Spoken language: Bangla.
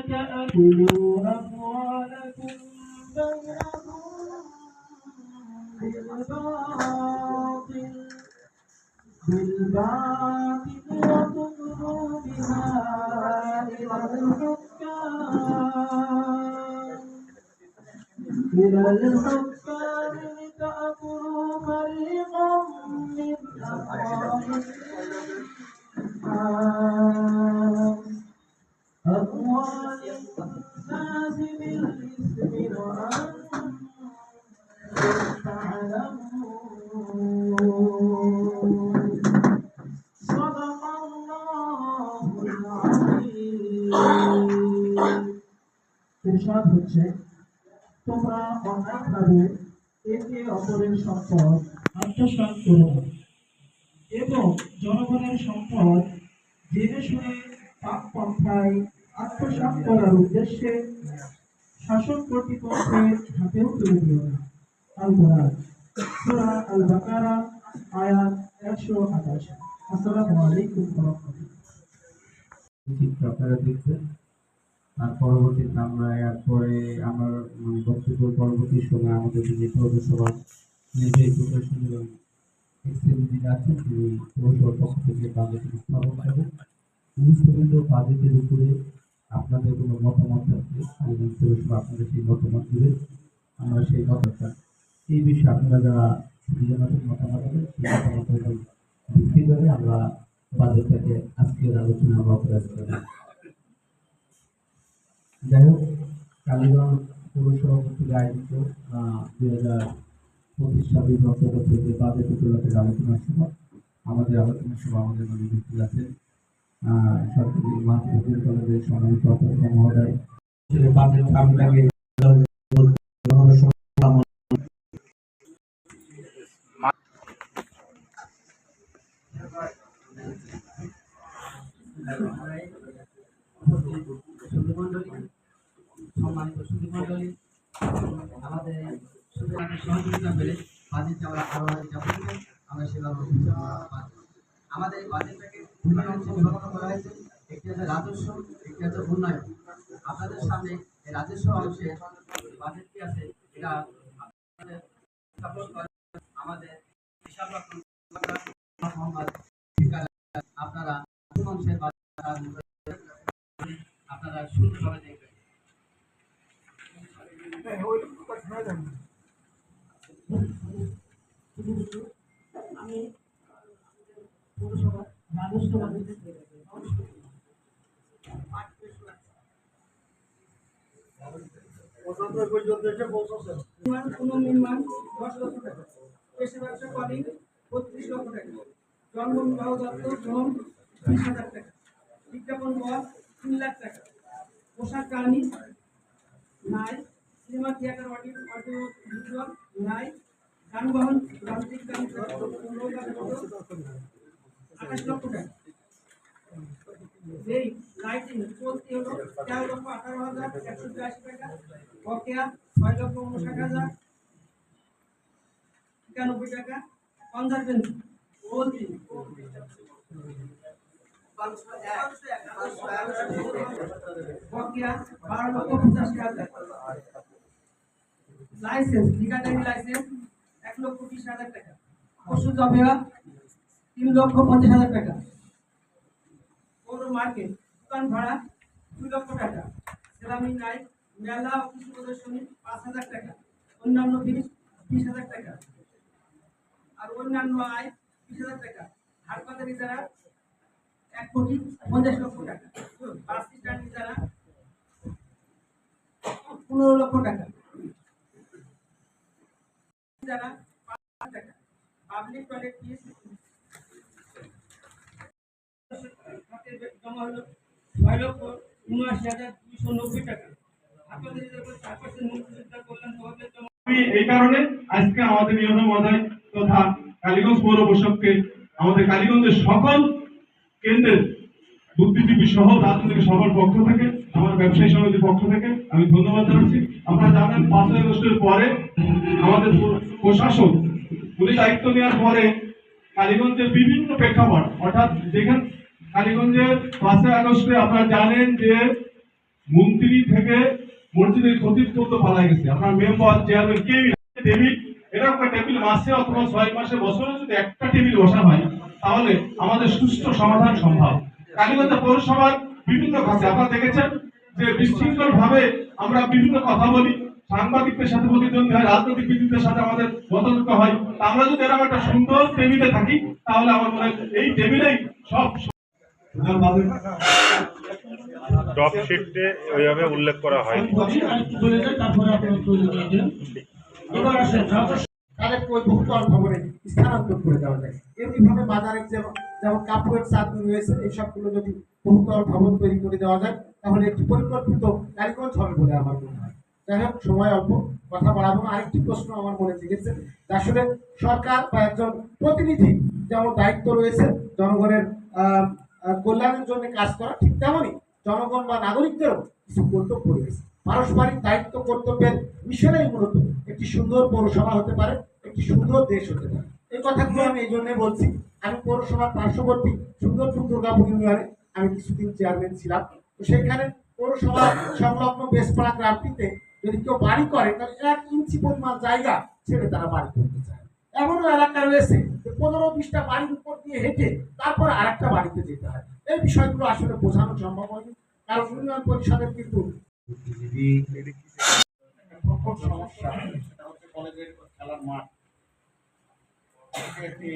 تأكلوا أموالكم بينكم بالباطل بالباطل وتدلوا بها إلى الحكام إلى الحكام لتأكلوا فريقا من أموال পেশাব হচ্ছে তোমরা অন্যভাবে একে অপরের সম্পদ আত্মসাত করো। এবং জনগণের সম্পদ জেনে শুনে পাপ পন্থায় আত্মসাত করার উদ্দেশ্যে শাসক কর্তৃপক্ষের হাতেও তুলে দিও না। আল কোরআন, সুরা আল বাকারা, আয়াত একশো আঠাশ। আসসালামু আলাইকুম রহমতুল্লাহ। চিত্র আপনারা দেখছেন। আর পরবর্তীতে আমরা এরপরে আমার মানে বক্তব্য পরবর্তী সময় আমাদের যে পৌরসভা নির্বাহী প্রশাসন এবং এক্সিকিউটিভ আছেন, তিনি পৌরসভার পক্ষ থেকে বাজেট উত্থাপন করবেন সমস্ত বাজেটের উপরে আপনাদের কোনো মতামত থাকলে এবং পৌরসভা আপনাদের সেই মতামত দেবে। আমরা সেই মতামতটা, এই বিষয়ে আপনারা যারা সুবিধাজনক মতামত দেবেন, সেই মতামতের ভিত্তি করে আমরা বাজেটটাকে আজকের আলোচনা বা প্রয়াস করব যাই হোক, কালীগঞ্জ পৌরসভা আয়োজিত দুই হাজার পঁচিশ ছাব্বিশ অন্তর্গত যে বাজেট উপলক্ষে আলোচনা সভা। আমাদের আলোচনা সভা আমাদের মধ্যে উপস্থিত আছেন সরকারি মাতৃ কলেজের সম্মানিত অধ্যক্ষ মহোদয়। বাজেট সামনেটাকে আমাদের বাজেটটা বাজেটটাকে অংশে বিভক্ত করা হয়েছে। একটি হচ্ছে রাজস্ব, একটি উন্নয়ন। আপনাদের সামনে এই রাজস্ব অংশে বাজেট কি আছে, এটা আমাদের হিসাব আপনারা অংশের আপনারা সুন্দরভাবে দেখবেন আমি পৌরসভা রাজস্ব বাজেট নির্মাণ পুনর্নির্মাণ দশ লক্ষ টাকা পেশা ব্যবসা বত্রিশ লক্ষ টাকা জন্ম বিবাহ দত্ত গ্রহণ বিশ হাজার টাকা বিজ্ঞাপন বল তিন লাখ টাকা। পোশাক কাহিনী নাই। Cinema theatre, audio audio, visual নাই যানবাহন, যান্ত্রিক গান আঠাশ লক্ষ টাকা। যেই লাইটিং চলতি হলো তেরো লক্ষ আঠারো হাজার একশো বিরাশি টাকা। বকেয়া ছয় লক্ষ উনষাট হাজার একানব্বই টাকা। কনজারভেন্সি চলতি বকেয়া বারো লক্ষ পঁচাশি হাজার। লাইসেন্স ঠিকাদারি লাইসেন্স এক লক্ষ বিশ হাজার টাকা। পশু জবেয়া তিন লক্ষ পঞ্চাশ হাজার টাকা। পৌর মার্কেট দোকান ভাড়া, দুই লক্ষ টাকা। সেরামি নাই, মেলা ও কৃষি প্রদর্শনী, পাঁচ হাজার টাকা। অন্যান্য বিশ বিশ হাজার টাকা। আর অন্যান্য আয়, বিশ হাজার টাকা। হাটবাজার ইজারা এক কোটি পঞ্চাশ লক্ষ টাকা। বাস স্ট্যান্ড ইজারা পনেরো লক্ষ টাকা। টাকা। পাবলিক টয়লেট কালীগঞ্জ আমাদের কালীগঞ্জের সকল বুদ্ধিজীবী সহ রাজনৈতিক সবার পক্ষ থেকে, আমার ব্যবসায়ী সমিতির পক্ষ থেকে আমি ধন্যবাদ জানাচ্ছি। আপনারা জানেন পাঁচই আগস্টের পরে আমাদের প্র- প্রশাসক উনি দায়িত্ব নেওয়ার পরে কালীগঞ্জের বিভিন্ন প্রেক্ষাপট, অর্থাৎ যেখানে, কালীগঞ্জের পাঁচই আগস্টে আপনারা জানেন যে মন্ত্রী থেকে মসজিদের খতিব পর্যন্ত পালা গেছে। আপনার মেম্বার, চেয়ারম্যান কেউই। টেবিল এরকম একটা টেবিল, মাসে অথবা ছয় মাসে, বছরে যদি একটা টেবিল বসা হয়, তাহলে আমাদের সুষ্ঠু সমাধান সম্ভব। কালীগঞ্জ পৌরসভার বিভিন্ন কাছে আপনারা দেখেছেন যে বিশৃঙ্খল ভাবে আমরা বিভিন্ন কথা বলি। সাংবাদিকদের সাথে প্রতিদ্বন্দ্বী হয় রাজনৈতিক বিদ্যুতের সাথে আমাদের মতবিক্য হয়। আমরা যদি এরকম একটা সুন্দর টেবিলে থাকি তাহলে আমার মনে হয় এই টেবিলেই সব টপ শিটে ওইভাবে উল্লেখ করা হয়। ওই বহুতল ভবনে স্থানান্তর করে দেওয়া যায়। এমনিভাবে বাজারে যেমন কাপড়ের রয়েছে যদি বহুতল ভবন তৈরি করে দেওয়া যায় তাহলে একটি পরিকল্পিত কারিগঞ্জ হবে বলে আমার মনে হয়। যাই হোক, সময় অল্প কথা বাড়াবো। আরেকটি প্রশ্ন আমার মনে জেগেছে আসলে সরকার বা একজন প্রতিনিধি যেমন দায়িত্ব রয়েছে জনগণের কল্যাণের জন্য কাজ করা, ঠিক তেমনই জনগণ বা নাগরিকদেরও কিছু কর্তব্য রয়েছে। পারস্পরিক দায়িত্ব কর্তব্যের মিশনেই মূলত একটি সুন্দর পৌরসভা হতে পারে, একটি সুন্দর দেশ হতে পারে। এই কথাগুলো আমি এই জন্য বলছি, আমি পৌরসভার পার্শ্ববর্তী সুন্দরপুর দুর্গাপুর ইউনিয়নে আমি কিছুদিন চেয়ারম্যান ছিলাম। তো সেখানে পৌরসভা সংলগ্ন বেশপাড়া গ্রামটিতে যদি কেউ বাড়ি করে তাহলে এক ইঞ্চি পরিমাণ জায়গা ছেড়ে তারা বাড়ি করতে চায়। এমনও এলাকা রয়েছে যে পনেরো বিশটা বাড়ির উপর দিয়ে হেঁটে তারপর আরেকটা বাড়িতে যেতে হয়। এই বিষয়গুলো আসলে বোঝানো সম্ভব হয়নি। কারণ ইউনিয়ন পরিষদের কিন্তু একটা প্রকট সমস্যা। সেটা হচ্ছে কলেজের খেলার মাঠ। একটি